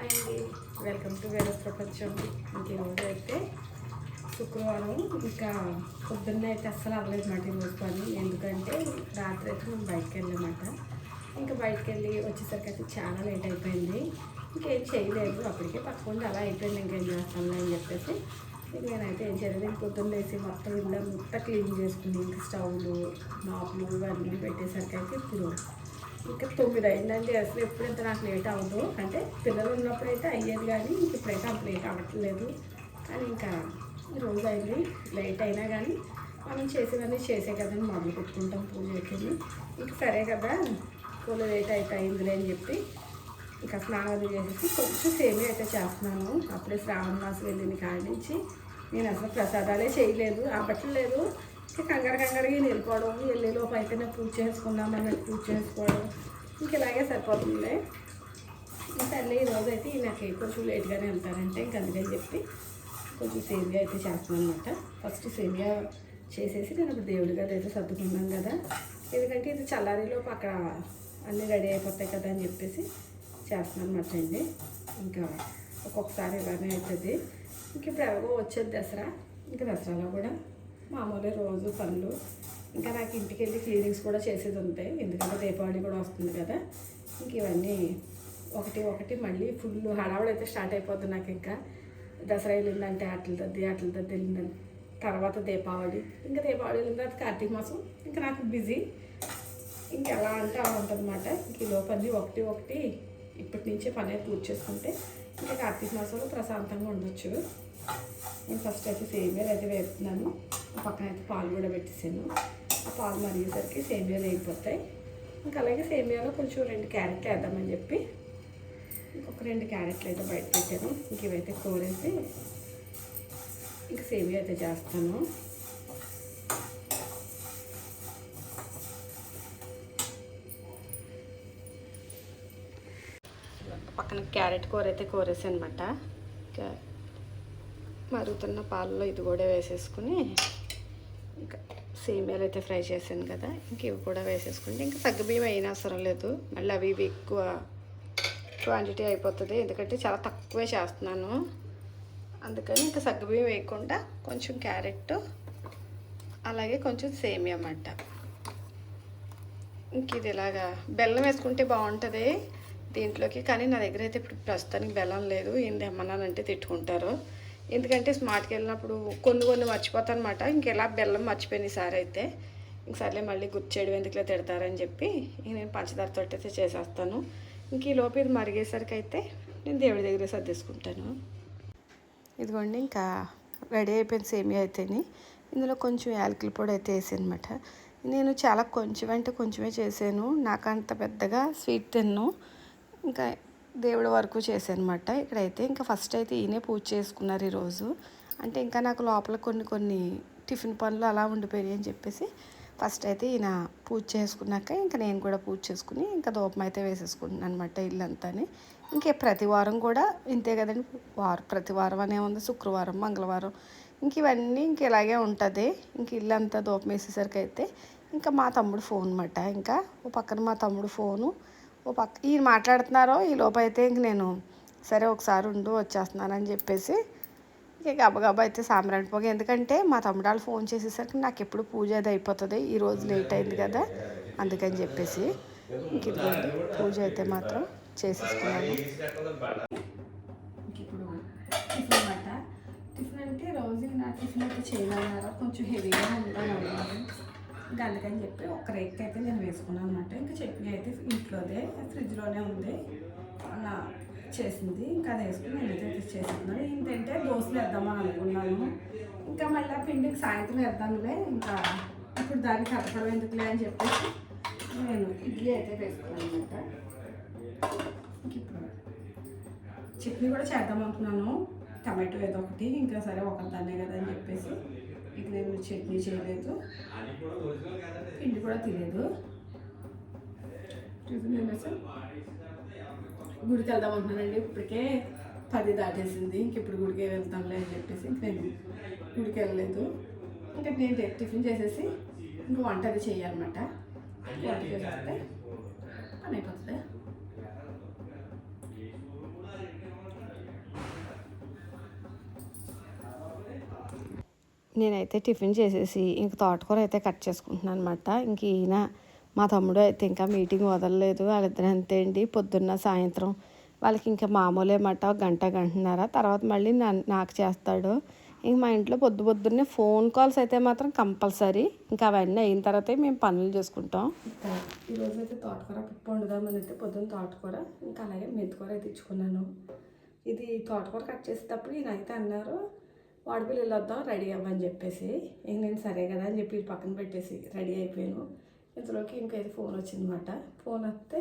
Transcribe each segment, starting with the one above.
Hi అండి. Welcome to వేరే ప్రపంచం ఇంక ఈరోజు అయితే శుక్రవారం. ఇంకా పొద్దున్న అయితే అస్సలు అవ్వలేదు మాట ఈరోజు పని. ఎందుకంటే రాత్రి అయితే మేము బయటకు వెళ్ళామట ఇంకా బయటకు వెళ్ళి వచ్చేసరికి అయితే చాలా లేట్ అయిపోయింది. ఇంకేం చేయలేదు. అప్పటికే పక్కకుండా అలా అయిపోయింది. ఇంకేం చేస్తాను అని చెప్పేసి ఇంక నేనైతే ఏం చేయలేదు. ఇంక పొద్దున్న వేసి మొత్తం ఇల్లు మొత్తం క్లీన్ చేసుకుని ఇంకా స్టవ్లు మాపులు ఇవన్నీ పెట్టేసరికి అయితే ఇప్పుడు ఇంకా తొమ్మిది అయిందండి. అసలు ఎప్పుడైతే నాకు లేట్ అవ్వదు. అంటే పిల్లలు ఉన్నప్పుడు అయితే అయ్యేది కానీ ఇంక ఇప్పుడైతే అంత లేట్ అవ్వట్లేదు. కానీ ఇంకా రోజు అయింది. లేట్ అయినా కానీ మనం చేసేవన్నీ చేసే కదండి. మొదలు పెట్టుకుంటాం పూజకి ఇంక సరే కదా. పూల లేట్ అయితే అయిందిలే అని చెప్పి ఇంకా స్నానాలు చేసేసి కొంచెం సేమియా అయితే చేస్తున్నాను. అప్పుడే శ్రావణ మాసం వెళ్ళింది కాడి నుంచి. నేను అసలు ప్రసాదాలే చేయలేదు. ఆపట్లేదు కంగారు కంగారుగా వెళ్ళిపోవడం వెళ్ళేలోపు అయితే నేను పూజ చేసుకుందాం అన్నట్టు పూజ చేసుకోవడం ఇంక ఇలాగే సరిపోతుంది ఇంకా తల్లి ఈరోజు అయితే నాకు కొంచెం లేట్గానే వెళ్తారంటే ఇంక అందుకని చెప్పి కొంచెం సేమియా అయితే చేస్తున్నాను అనమాట ఫస్ట్ సేమియా చేసేసి నేను ఇప్పుడు దేవుడి గది అయితే సర్దుకున్నాను కదా. ఎందుకంటే ఇది చల్లారిలోపు అక్కడ అన్నీ రెడీ అయిపోతాయి కదా అని చెప్పేసి చేస్తున్నాను అనమాట అండి. ఇంకా ఒక్కొక్కసారి ఇలానే అవుతుంది. ఇంక ఇప్పుడు ఎలాగో వచ్చేది దసరా ఇంకా దసరాలో కూడా మామూలే రోజు పనులు. ఇంకా నాకు ఇంటికి వెళ్ళి క్లీనింగ్స్ కూడా చేసేది ఉంటాయి. ఎందుకంటే దీపావళి కూడా వస్తుంది కదా. ఇంక ఇవన్నీ ఒకటి ఒకటి మళ్ళీ ఫుల్ హడావుడు అయితే స్టార్ట్ అయిపోతుంది నాకు ఇంకా. దసరా వెళ్ళిందంటే అట్ల దద్ది అట్ల దద్ది వెళ్ళిందని తర్వాత దీపావళి. ఇంకా దీపావళి వెళ్ళిన తర్వాత కార్తీక మాసం. ఇంకా నాకు బిజీ. ఇంకా ఎలా అంటే అలా ఉంటుంది అనమాట ఇంక ఈ లోపలి ఒకటి ఒకటి ఇప్పటి నుంచే పని అయితే పూర్తి చేసుకుంటే ఇంకా కార్తీక మాసంలో ప్రశాంతంగా ఉండొచ్చు. నేను ఫస్ట్ అయితే సేమియాలు అయితే వేస్తున్నాను పక్కన అయితే పాలు కూడా పెట్టేసాను. ఆ పాలు మరిగేసరికి సేమియాలు అయిపోతాయి. ఇంకా అలాగే సేమియాలో కొంచెం రెండు క్యారెట్లు వేద్దామని చెప్పి ఇంకొక రెండు క్యారెట్లు అయితే బయట పెట్టాను. ఇంక ఇవైతే కోరేసి ఇంకా సేమియా అయితే చేస్తాను. పక్కన క్యారెట్ కూర అయితే కోరేసి అనమాట మరుగుతున్న పాలలో ఇది కూడా వేసేసుకుని ఇంకా సేమియాలు అయితే ఫ్రై చేశాను కదా ఇంక ఇవి కూడా వేసేసుకుంటే ఇంకా సగ్గుబియ్యం అయినా అవసరం లేదు. మళ్ళీ అవి ఇవి ఎక్కువ క్వాంటిటీ అయిపోతుంది. ఎందుకంటే చాలా తక్కువే చేస్తున్నాను. అందుకని ఇంకా సగ్గుబియ్యం వేయకుండా కొంచెం క్యారెట్ అలాగే కొంచెం సేమియా అన్నమాట. ఇంక ఇది ఇలాగా బెల్లం వేసుకుంటే బాగుంటుంది దీంట్లోకి. కానీ నా దగ్గర అయితే ఇప్పుడు ప్రస్తుతానికి బెల్లం లేదు. ఏంది ఏమన్నానంటే తిట్టుకుంటారు. ఎందుకంటే స్మార్ట్కి వెళ్ళినప్పుడు కొన్ని కొన్ని మర్చిపోతాను అనమాట ఇంకెలా బెల్లం మర్చిపోయింది ఈసారి అయితే. ఇంక సర్లే మళ్ళీ గుర్తు చేయడం ఎందుకులే తిడతారని చెప్పి ఇంక నేను పంచదారతో అయితే చేసేస్తాను. ఇంక ఈ లోపు ఇది మరిగేసరికి అయితే నేను దేవుడి దగ్గర సర్దేసుకుంటాను. ఇదిగోండి ఇంకా రెడీ అయిపోయిన సేమియా అయితేని. ఇందులో కొంచెం యాలకుల పొడి అయితే వేసాను అనమాట నేను చాలా కొంచెం అంటే కొంచెమే చేశాను నాకు అంత పెద్దగా స్వీట్ తిన్ను. ఇంకా దేవుడి వరకు చేశానమాట. ఇక్కడైతే ఇంకా ఫస్ట్ అయితే ఈయనే పూజ చేసుకున్నారు ఈరోజు. అంటే ఇంకా నాకు లోపల కొన్ని కొన్ని టిఫిన్ పనులు అలా ఉండిపోయాయి అని చెప్పేసి ఫస్ట్ అయితే ఈయన పూజ చేసుకున్నాక ఇంకా నేను కూడా పూజ చేసుకుని ఇంకా దూపం అయితే వేసేసుకుంటున్నాను అనమాట ఇల్లంతాని. ఇంకే ప్రతి వారం కూడా ఇంతే కదండి. వారం ప్రతి వారం అనే ఉంది. శుక్రవారం మంగళవారం ఇంక ఇవన్నీ ఇంక ఇలాగే ఉంటుంది. ఇంక ఇల్లంతా దూపం వేసేసరికి అయితే ఇంకా మా తమ్ముడు ఫోన్ అనమాట ఇంకా ఓ పక్కన మా తమ్ముడు ఫోను. ఓ పక్క ఈయన మాట్లాడుతున్నారో ఈ లోపైతే అయితే ఇంక నేను సరే ఒకసారి ఉండు వచ్చేస్తున్నానని చెప్పేసి ఇక గబగబా అయితే సాంబ్రాణి పొగ. ఎందుకంటే మా తమ్ముడాలు ఫోన్ చేసేసరికి నాకు ఎప్పుడు పూజ అది అయిపోతుంది ఈ రోజు లేట్ అయింది కదా అందుకని చెప్పేసి ఇంక ఇదిగోండి పూజ అయితే మాత్రం చేసేసుకున్నాను. ఇప్పుడు టిఫిన్ అనమాట టిఫిన్ అంటే రోజు నా టిఫిన్ అయితే చేయాలన్నారా కొంచెం హెవీగా ఉంటాను గల్లకని చెప్పి ఒక రేక్ అయితే నేను వేసుకున్నాను అనమాట ఇంకా చట్నీ అయితే ఇంట్లోదే ఫ్రిడ్జ్లోనే ఉంది. అలా చేసింది. ఇంకా అది వేసుకుని నేనైతే చేసుకున్నాను ఏంటంటే దోశలు వేద్దామని అనుకున్నాను. ఇంకా మళ్ళీ పిండికి సాయంత్రం వేద్దాంలే. ఇంకా ఇప్పుడు దానికి అర్థం ఎందుకులే అని చెప్పేసి నేను ఇడ్లీ అయితే వేసుకున్నాను అనమాట ఇప్పుడు చట్నీ కూడా చేద్దాం అనుకున్నాను. టమాటో ఏదో ఒకటి ఇంకా సరే ఒక దాన్నే కదా అని చెప్పేసి ఇక నేను చట్నీ చేయలేదు. పిండి కూడా టిఫిన్ తినేసి గుడికి వెళ్దాం అనుకున్నానండి. ఇప్పటికే పది దాటేసింది. ఇంక ఇప్పుడు గుడికి వెళ్తాంలే అని చెప్పేసి ఇంక నేను గుడికి వెళ్ళలేదు. ఇంకా నేను టిఫిన్ చేసేసి ఇంకా వంట అది చేయాలన్నమాట. వంట చేసేస్తే పని అయిపోతుంది. నేనైతే టిఫిన్ చేసేసి ఇంక తోటకూర అయితే కట్ చేసుకుంటున్నాను అనమాట ఇంక ఈయన మా తమ్ముడు అయితే ఇంకా మీటింగ్ వదలలేదు. వాళ్ళిద్దరు అంతే అండి. పొద్దున్న సాయంత్రం వాళ్ళకి ఇంకా మామూలేమాట ఒక గంట గంటన్నర. తర్వాత మళ్ళీ నా- నాకు చేస్తాడు. ఇంక మా ఇంట్లో పొద్దు పొద్దున్నే ఫోన్ కాల్స్ అయితే మాత్రం కంపల్సరీ. ఇంకా అవన్నీ అయిన తర్వాతే మేము పనులు చేసుకుంటాం. ఈరోజు అయితే తోటకూర పప్పు వండుదామని అయితే పొద్దున్న తోటకూర ఇంకా అలాగే మెంతికూర అయితే ఇచ్చుకున్నాను. ఇది తోటకూర కట్ చేసేటప్పుడు ఈయన అయితే అన్నారు వాడిపిల్లి వెళ్ళొద్దాం రెడీ అవ్వని చెప్పేసి. ఇంక నేను సరే కదా అని చెప్పి పక్కన పెట్టేసి రెడీ అయిపోయాను. ఇంతలోకి ఇంకైతే ఫోన్ వచ్చిందన్నమాట. ఫోన్ వస్తే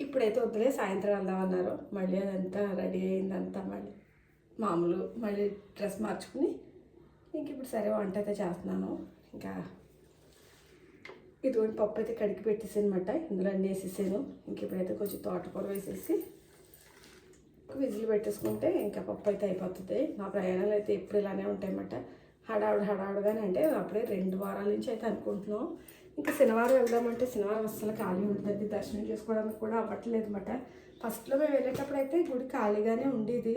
ఇప్పుడైతే వద్దులే సాయంత్రం వెళ్దామన్నారు. మళ్ళీ అదంతా రెడీ అయిందంతా మళ్ళీ మామూలు మళ్ళీ డ్రెస్ మార్చుకుని ఇంక ఇప్పుడు సరే వంట అయితే చేస్తున్నాను. ఇంకా ఇదిగోండి పప్పు అయితే కడిగి పెట్టేసాను అనమాట ఇందులో అన్నీ వేసేసాను. ఇంక ఇప్పుడైతే కొంచెం తోటకూర వేసేసి విజిల్ పెట్టేసుకుంటే ఇంకా పప్పు అయితే అయిపోతుంది. మా ప్రయాణాలు అయితే ఎప్పుడు ఇలానే ఉంటాయన్నమాట. హడావుడు హడావుడుగానే అంటే అప్పుడే రెండు వారాల నుంచి అయితే అనుకుంటున్నాం. ఇంకా శనివారం వెళ్దామంటే శనివారం అస్సలు ఖాళీ ఉంటుంది దర్శనం చేసుకోవడానికి కూడా అవ్వట్లేదు అనమాట ఫస్ట్లో మేము వెళ్ళేటప్పుడు అయితే గుడి ఖాళీగానే ఉండేది.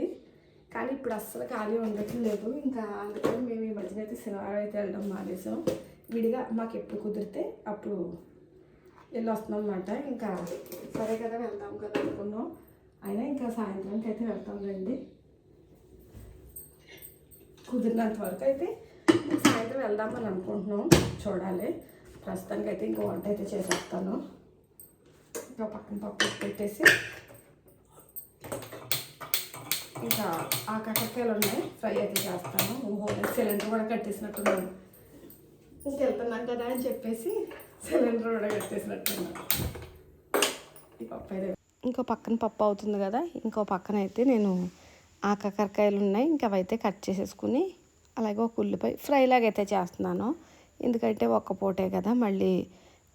కానీ ఇప్పుడు అస్సలు ఖాళీ ఉండట్లేదు ఇంకా అందుకని మేము ఈ మధ్యన అయితే శనివారం అయితే వెళ్ళడం మానేసాం. విడిగా మాకు ఎప్పుడు కుదిరితే అప్పుడు వెళ్ళి వస్తున్నాం అనమాట ఇంకా సరే కదా వెళ్దాం కదా అనుకున్నాం. అయినా ఇంకా సాయంత్రానికి అయితే వెళ్తాం రండి కుదిరినంత వరకు అయితే సాయంత్రం వెళ్దామని అనుకుంటున్నాం. చూడాలి. ప్రస్తుతానికి అయితే ఇంకో వంట అయితే చేసేస్తాను. ఇంకా పక్కన పప్పు పెట్టేసి ఇంకా ఆ కట్టకాయలు ఉన్నాయి. ఫ్రై అయితే చేస్తాను. సిలిండర్ కూడా కట్టేసినట్టున్నాను. ఇంకెళ్తున్నాం కదా అని చెప్పేసి సిలిండర్ కూడా కట్టేసినట్టున్నాను. ఈ పప్పు అయితే ఇంకో పక్కన పప్పు అవుతుంది కదా ఇంకో పక్కన అయితే నేను ఆ కాకరకాయలు ఉన్నాయి ఇంకా అవైతే కట్ చేసేసుకుని అలాగే ఒక ఉల్లిపాయ ఫ్రై చేస్తున్నాను. ఎందుకంటే ఒక్క పూటే కదా మళ్ళీ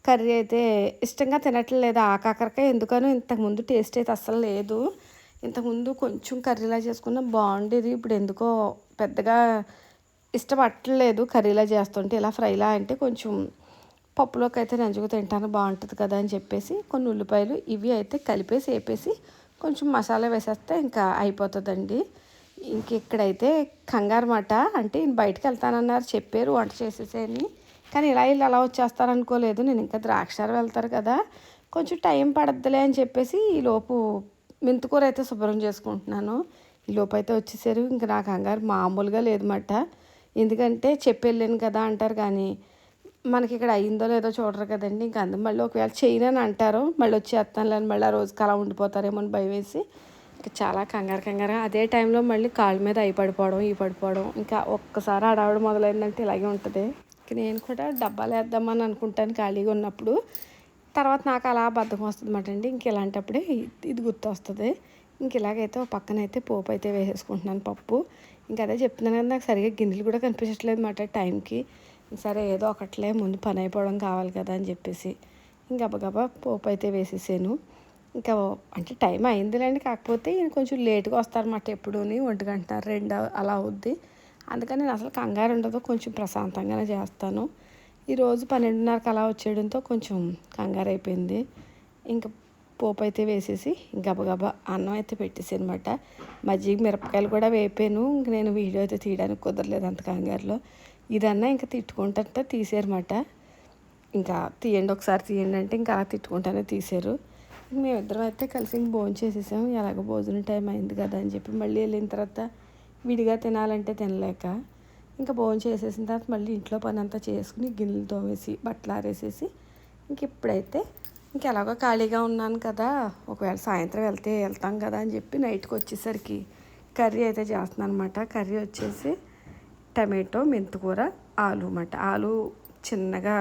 కర్రీ అయితే ఇష్టంగా తినట్లేదు ఆ కాకరకాయ ఎందుకనో ఇంతకుముందు టేస్ట్ అయితే అస్సలు లేదు. ఇంతకుముందు కొంచెం కర్రీలా చేసుకున్నా బాగుండేది ఇప్పుడు ఎందుకో పెద్దగా ఇష్టపడట్లేదు కర్రీలా చేస్తుంటే ఇలా ఫ్రైలా అంటే కొంచెం పప్పులోకి అయితే నంజుకు తింటాను బాగుంటుంది కదా అని చెప్పేసి కొన్ని ఉల్లిపాయలు ఇవి అయితే కలిపేసి వేపేసి కొంచెం మసాలా వేసేస్తే ఇంకా అయిపోతుందండి. ఇంక ఇక్కడైతే కంగారు మాట. అంటే నేను బయటకు వెళ్తానన్నారు చెప్పారు వంట చేసేసేయని కానీ ఇలా వీళ్ళు అలా వచ్చేస్తారనుకోలేదు. నేను ఇంకా ద్రాక్షారం వెళ్తారు కదా. కొంచెం టైం పడద్దులే అని చెప్పేసి ఈ లోపు మెంతుకూర అయితే శుభ్రం చేసుకుంటున్నాను. ఈ లోపు అయితే వచ్చేసారు. ఇంకా నా కంగారు మామూలుగా లేదన్నమాట ఎందుకంటే చెప్పి వెళ్ళాను కదా అంటారు కానీ మనకి ఇక్కడ అయిందో లేదో చూడరు కదండి. ఇంకా అందు మళ్ళీ ఒకవేళ చేయనని అంటారు మళ్ళీ వచ్చేస్తాను లేని మళ్ళీ ఆ రోజుకి అలా ఉండిపోతారేమో అని భయం వేసి ఇంకా చాలా కంగారు కంగారు అదే టైంలో మళ్ళీ కాళ్ళ మీద అయి పడిపోవడం ఈ పడిపోవడం ఇంకా ఒక్కసారి అడవడం మొదలైందంటే ఇలాగే ఉంటుంది. ఇంక నేను కూడా డబ్బాలు వేద్దామని అనుకుంటాను ఖాళీగా ఉన్నప్పుడు. తర్వాత నాకు అలా బద్ధకం వస్తుంది అనమాట అండి. ఇంక ఇలాంటప్పుడే ఇది గుర్తు వస్తుంది ఇంక ఇలాగైతే ఒక పక్కన అయితే పోపు అయితే వేసేసుకుంటున్నాను పప్పు. ఇంకా అదే చెప్తున్నాను కదా నాకు సరిగ్గా గిన్నెలు కూడా కనిపించట్లేదు అనమాట టైంకి. సరే ఏదో ఒకట్లే ముందు పని అయిపోవడం కావాలి కదా అని చెప్పేసి ఇంకా గబగబా పోపు అయితే వేసేసాను. ఇంకా అంటే టైం అయిందిలేండి కాకపోతే ఈయన కొంచెం లేట్గా వస్తారన్నమాట ఎప్పుడూని ఒంటి గంట రెండు అలా అవుద్ది. అందుకని నేను అసలు కంగారు ఉండదు కొంచెం ప్రశాంతంగానే చేస్తాను. ఈరోజు పన్నెండున్నరకు అలా వచ్చేయడంతో కొంచెం కంగారు అయిపోయింది ఇంకా పోపు అయితే వేసేసి గబగబా అన్నం అయితే పెట్టేసి అనమాట మజ్జిగ మిరపకాయలు కూడా వేపాను ఇంక నేను వీడియో అయితే తీయడానికి కుదరలేదు అంత కంగారులో. ఇదన్నా ఇంకా తిట్టుకుంటే తీసారన్నమాట ఇంకా తీయండి ఒకసారి తీయండి అంటే ఇంకా అలా తిట్టుకుంటానే తీశారు మేమిద్దరం అయితే కలిసి ఇంక భోజనం చేసేసాం. ఎలాగో భోజనం టైం అయింది కదా అని చెప్పి మళ్ళీ వెళ్ళిన తర్వాత విడిగా తినాలంటే తినలేక ఇంకా భోజనం చేసేసిన తర్వాత మళ్ళీ ఇంట్లో పని అంతా చేసుకుని గిన్నెలు తోమేసి బట్టలు ఆరేసేసి ఇంక ఇప్పుడైతే ఇంక ఎలాగో ఖాళీగా ఉన్నాను కదా ఒకవేళ సాయంత్రం వెళ్తే వెళ్తాం కదా అని చెప్పి నైట్కి వచ్చేసరికి కర్రీ అయితే చేస్తున్నాను అనమాట కర్రీ వచ్చేసి టమాటో మెంతికూర ఆలు అన్నమాట. ఆలు చిన్నగా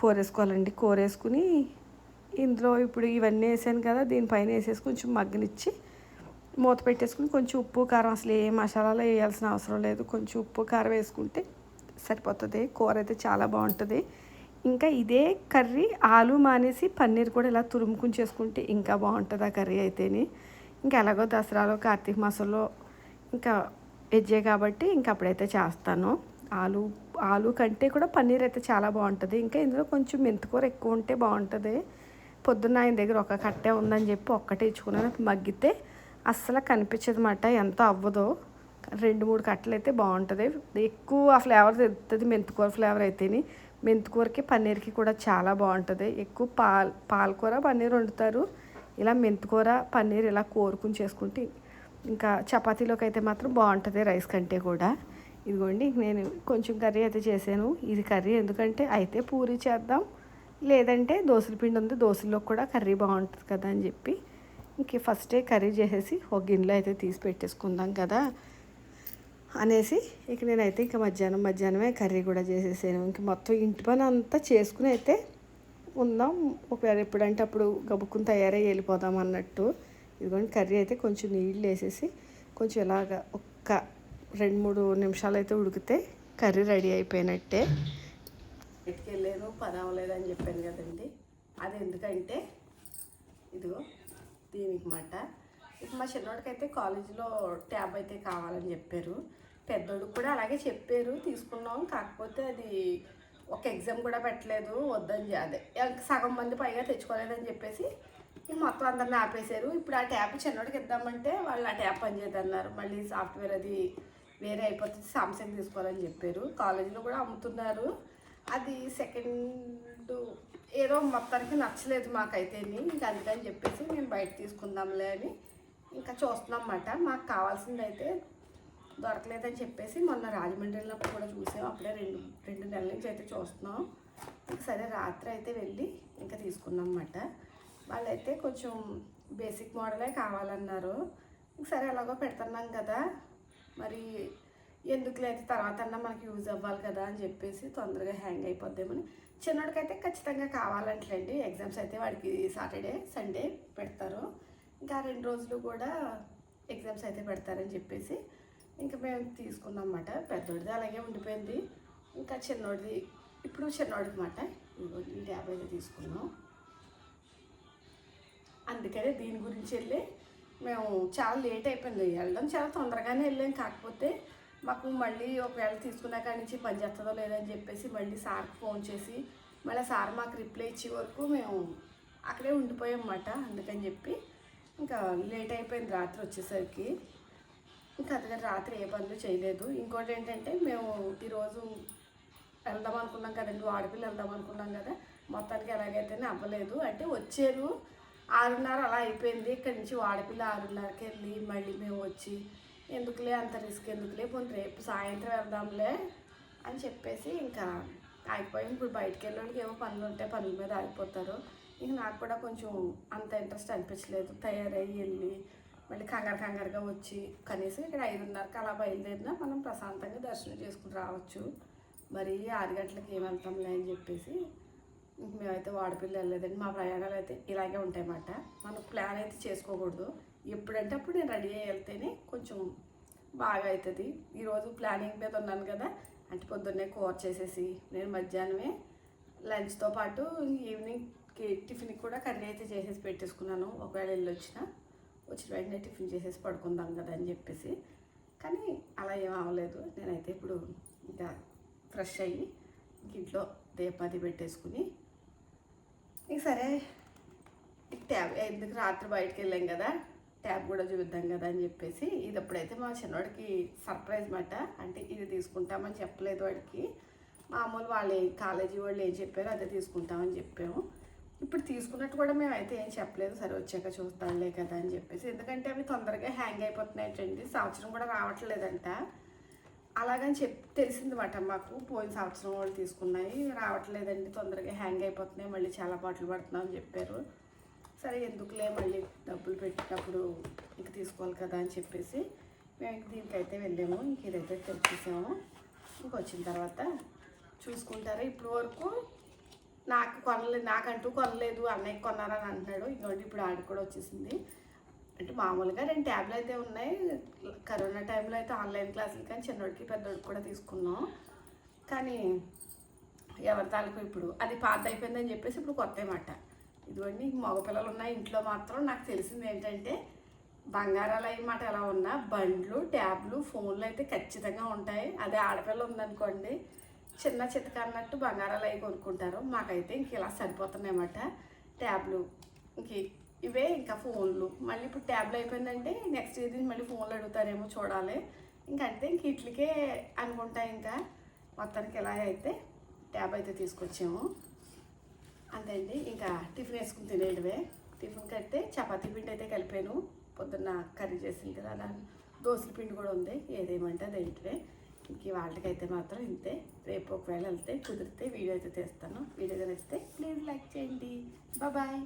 కూరేసుకోవాలండి. కూరేసుకుని ఇందులో ఇప్పుడు ఇవన్నీ వేసాను కదా దీనిపైన వేసేసి కొంచెం మగ్గనిచ్చి మూత పెట్టేసుకుని కొంచెం ఉప్పు కారం అసలు ఏ మసాలాలు వేయాల్సిన అవసరం లేదు. కొంచెం ఉప్పు కారం వేసుకుంటే సరిపోతుంది. కూర అయితే చాలా బాగుంటుంది. ఇంకా ఇదే కర్రీ ఆలు మానేసి పన్నీర్ కూడా ఇలా తురుముకుని చేసుకుంటే ఇంకా బాగుంటుంది ఆ కర్రీ అయితేని. ఇంకా ఎలాగో దసరాలో కార్తీక మాసంలో ఇంకా వెజ్జే కాబట్టి ఇంకా అప్పుడైతే చేస్తాను. ఆలు ఆలు కంటే కూడా పన్నీర్ అయితే చాలా బాగుంటుంది. ఇంకా ఇందులో కొంచెం మెంతికూర ఎక్కువ ఉంటే బాగుంటుంది. పొద్దున్న ఆయన దగ్గర ఒక కట్టే ఉందని చెప్పి ఒక్కటే ఇచ్చుకున్నాను. మగ్గితే అస్సలు కనిపించదు అనమాట ఎంత అవ్వదో. రెండు మూడు కట్టలు అయితే బాగుంటుంది. ఎక్కువ ఆ ఫ్లేవర్ తెస్తుంది మెంతికూర ఫ్లేవర్ అయితేని. మెంతికూరకి పన్నీర్కి కూడా చాలా బాగుంటుంది. ఎక్కువ పాల్ పాలకూర పన్నీర్ వండుతారు. ఇలా మెంతికూర పన్నీర్ ఇలా కోరుకుని చేసుకుంటే ఇంకా చపాతీలోకి అయితే మాత్రం బాగుంటుంది రైస్ కంటే కూడా. ఇదిగోండి నేను కొంచెం కర్రీ అయితే చేశాను. ఇది కర్రీ ఎందుకంటే అయితే పూరి చేద్దాం. లేదంటే దోశల పిండి ఉంది దోశల్లో కూడా కర్రీ బాగుంటుంది కదా అని చెప్పి ఇంక ఫస్టే కర్రీ చేసేసి ఒక గిన్నెలో అయితే తీసి పెట్టేసుకుందాం కదా అనేసి ఇక నేనైతే ఇంకా మధ్యాహ్నం మధ్యాహ్నమే కర్రీ కూడా చేసేసాను. ఇంక మొత్తం ఇంటి పని అంతా చేసుకుని అయితే ఉందాం. ఒకవేళ ఎప్పుడంటే అప్పుడు గబుక్కుని తయారై వెళ్ళిపోదాం అన్నట్టు. ఇదిగోండి కర్రీ అయితే కొంచెం నీళ్ళు వేసేసి కొంచెం ఇలాగ ఒక్క రెండు మూడు నిమిషాలు అయితే ఉడికితే కర్రీ రెడీ అయిపోయినట్టే. బయటికి వెళ్ళాను పని చెప్పాను కదండి. అది ఎందుకంటే ఇదిగో దీనికి మాట. ఇక మా చిన్నోడికైతే కాలేజీలో ట్యాబ్ అయితే కావాలని చెప్పారు. పెద్దోడికి కూడా అలాగే చెప్పారు తీసుకున్నాం. కాకపోతే అది ఒక ఎగ్జామ్ కూడా పెట్టలేదు వద్దని అదే సగం మంది పైగా తెచ్చుకోలేదని చెప్పేసి మొత్తం అందరిని ఆపేశారు. ఇప్పుడు ఆ ట్యాప్ చిన్నోడికి ఇద్దామంటే వాళ్ళు ఆ ట్యాప్ పనిచేద్దన్నారు మళ్ళీ సాఫ్ట్వేర్ అది వేరే అయిపోతుంది. సామ్సంగ్ తీసుకోవాలని చెప్పారు. కాలేజీలో కూడా అమ్ముతున్నారు. అది సెకండ్ ఏదో మొత్తానికి నచ్చలేదు మాకైతే ఇంకా అందుకని చెప్పేసి మేము బయట తీసుకుందాంలే అని ఇంకా చూస్తున్నాం అన్నమాట మాకు కావాల్సింది అయితే దొరకలేదని చెప్పేసి మొన్న రాజమండ్రి వెళ్ళినప్పుడు కూడా చూసాం. అప్పుడే రెండు రెండు నెలల నుంచి అయితే చూస్తున్నాం. ఇంకా సరే రాత్రి అయితే వెళ్ళి ఇంకా తీసుకున్నాం అన్నమాట. వాళ్ళైతే కొంచెం బేసిక్ మోడలే కావాలన్నారు. ఇంక సరే ఎలాగో పెడుతున్నాం కదా. మరి ఎందుకు లేదు తర్వాత అన్నా మనకి యూజ్ అవ్వాలి కదా అని చెప్పేసి తొందరగా హ్యాంగ్ అయిపోద్దామని. చిన్నోడికైతే ఖచ్చితంగా కావాలంటలేండి. ఎగ్జామ్స్ అయితే వాడికి సాటర్డే సండే పెడతారు. ఇంకా రెండు రోజులు కూడా ఎగ్జామ్స్ అయితే పెడతారని చెప్పేసి ఇంకా మేము తీసుకున్నాం అన్నమాట. పెద్దోడిది అలాగే ఉండిపోయింది. ఇంకా చిన్నోడిది ఇప్పుడు చిన్నోడికి అనమాట ఈ యాభై తీసుకున్నాం. అందుకనే దీని గురించి వెళ్ళి మేము చాలా లేట్ అయిపోయింది. వెళ్ళడం చాలా తొందరగానే వెళ్ళాం. కాకపోతే మాకు మళ్ళీ ఒకవేళ తీసుకున్నాక నుంచి పని చేస్తుందో లేదని చెప్పేసి మళ్ళీ సార్కి ఫోన్ చేసి మళ్ళీ సార్ మాకు రిప్లై ఇచ్చే వరకు మేము అక్కడే ఉండిపోయామన్నమాట. అందుకని చెప్పి ఇంకా లేట్ అయిపోయింది రాత్రి వచ్చేసరికి. ఇంకా అందుకని రాత్రి ఏ పనులు చేయలేదు. ఇంకోటి ఏంటంటే మేము ఈరోజు వెళ్దాం అనుకున్నాం కదండి. వాడపిల్లి వెళ్దాం అనుకున్నాం కదా. మొత్తానికి ఎలాగైతేనే అవ్వలేదు. అంటే వచ్చారు. ఆరున్నర అలా అయిపోయింది. ఇక్కడి నుంచి వాడపిల్ల ఆరున్నరకి వెళ్ళి మళ్ళీ మేము వచ్చి ఎందుకులే అంత రిస్క్ ఎందుకులే పోనీ రేపు సాయంత్రం వెళ్దాంలే అని చెప్పేసి ఇంకా ఆగిపోయి ఇప్పుడు బయటికి వెళ్ళడానికి ఏవో పనులు ఉంటే పనుల మీద ఆగిపోతారు. ఇంక నాకు కూడా కొంచెం అంత ఇంట్రెస్ట్ అనిపించలేదు. తయారయ్యి వెళ్ళి మళ్ళీ కంగారు కంగారుగా వచ్చి కనీసం ఇక్కడ ఐదున్నరకి అలా బయలుదేరినా మనం ప్రశాంతంగా దర్శనం చేసుకుని రావచ్చు. మరి ఆరు గంటలకు ఏం వెళ్తాంలే అని చెప్పేసి ఇంక మేమైతే వాడపిల్ల వెళ్ళలేదండి. మా ప్రయాణాలు అయితే ఇలాగే ఉంటాయన్నమాట. మనం ప్లాన్ అయితే చేసుకోకూడదు. ఎప్పుడంటే అప్పుడు నేను రెడీ అయ్యి వెళ్తేనే కొంచెం బాగా అవుతుంది ఈరోజు ప్లానింగ్ మీద ఉన్నాను కదా అంటే పొద్దున్నే కూర చేసేసి నేను మధ్యాహ్నమే లంచ్తో పాటు ఈవినింగ్కి టిఫిన్కి కూడా కర్రీ అయితే చేసేసి పెట్టేసుకున్నాను. ఒకవేళ వెళ్ళి వచ్చిన వచ్చిన వెంటనే టిఫిన్ చేసేసి పడుకుందాం కదా అని చెప్పేసి. కానీ అలా ఏం అవ్వలేదు. నేనైతే ఇప్పుడు ఇంకా ఫ్రెష్ అయ్యి ఇంక ఇంట్లో దీపాది పెట్టేసుకుని ఇంక సరే. ట్యాబ్ ఎందుకు రాత్రి బయటకు వెళ్ళాం కదా ట్యాబ్ కూడా చూద్దాం కదా అని చెప్పేసి ఇది అప్పుడైతే మా చిన్నవాడికి సర్ప్రైజ్ మాట అంటే ఇది తీసుకుంటామని చెప్పలేదు వాడికి. మామూలు వాళ్ళు కాలేజీ వాళ్ళు ఏం చెప్పారో అదే తీసుకుంటామని చెప్పాము. ఇప్పుడు తీసుకున్నట్టు కూడా మేము అయితే ఏం చెప్పలేదు. సరే వచ్చాక చూస్తానులే కదా అని చెప్పేసి. ఎందుకంటే అవి తొందరగా హ్యాంగ్ అయిపోతున్నాయంటండి సంవత్సరం కూడా రావట్లేదంట. అలాగని చెప్ తెలిసింది మాట మాకు. పోయిన సంవత్సరం వాళ్ళు తీసుకున్నాయి. రావట్లేదండి తొందరగా హ్యాంగ్ అయిపోతున్నాయి. మళ్ళీ చాలా పాటలు పడుతున్నాం అని చెప్పారు. సరే ఎందుకులే మళ్ళీ డబ్బులు పెట్టినప్పుడు ఇంక తీసుకోవాలి కదా అని చెప్పేసి మేము ఇంక దీనికైతే వెళ్ళాము. ఇంక ఇదైతే తెచ్చేసాము ఇంక వచ్చిన తర్వాత చూసుకుంటారు. ఇప్పుడు వరకు నాకు కొనలేదు నాకంటూ కొనలేదు. అన్నయ్య కొన్నారని అంటున్నాడు. ఇంకోటి ఇప్పుడు ఆడికి కూడా వచ్చేసింది. అంటే మామూలుగా రెండు ట్యాబ్లు అయితే ఉన్నాయి. కరోనా టైంలో అయితే ఆన్లైన్ క్లాసులు కానీ చిన్నోడికి పెద్దోడికి కూడా తీసుకున్నాం. కానీ ఎవరి తాలూకు ఇప్పుడు? అది పాత అయిపోయిందని చెప్పేసి ఇప్పుడు కొత్త మాట ఇదిగోండి మగపిల్లలు ఉన్నాయి ఇంట్లో మాత్రం నాకు తెలిసింది ఏంటంటే బంగారాలు అయ్యి మాట ఎలా ఉన్నా బండ్లు ట్యాబ్లు ఫోన్లు అయితే ఖచ్చితంగా ఉంటాయి. అదే ఆడపిల్ల ఉందనుకోండి చిన్న చితక అన్నట్టు బంగారాలు అవి కొనుక్కుంటారు. మాకైతే ఇంక ఇలా సరిపోతున్నాయి అన్నమాట. ట్యాబ్లు ఇంక ఇవే ఇంకా ఫోన్లు. మళ్ళీ ఇప్పుడు ట్యాబ్లు అయిపోయిందంటే నెక్స్ట్ ఇది మళ్ళీ ఫోన్లు అడుగుతారేమో చూడాలి. ఇంకా అంతే ఇంక ఇట్లకే అనుకుంటా ఇంకా. మొత్తానికి ఇలా అయితే ట్యాబ్ అయితే తీసుకొచ్చాము. అంతే అండి ఇంకా టిఫిన్ వేసుకుని తినేటివే. టిఫిన్ కడితే చపాతీ పిండి అయితే కలిపాను. పొద్దున్న కర్రీ చేసింది కదా అలా దోశల పిండి కూడా ఉంది. ఏదేమంటే అది ఏంటివే. ఇంక వాళ్ళకైతే మాత్రం ఇంతే. రేపు ఒకవేళ వెళ్తే కుదిరితే వీడియో అయితే తీస్తాను. వీడియో తెలిస్తే ప్లీజ్ లైక్ చేయండి. బాయ్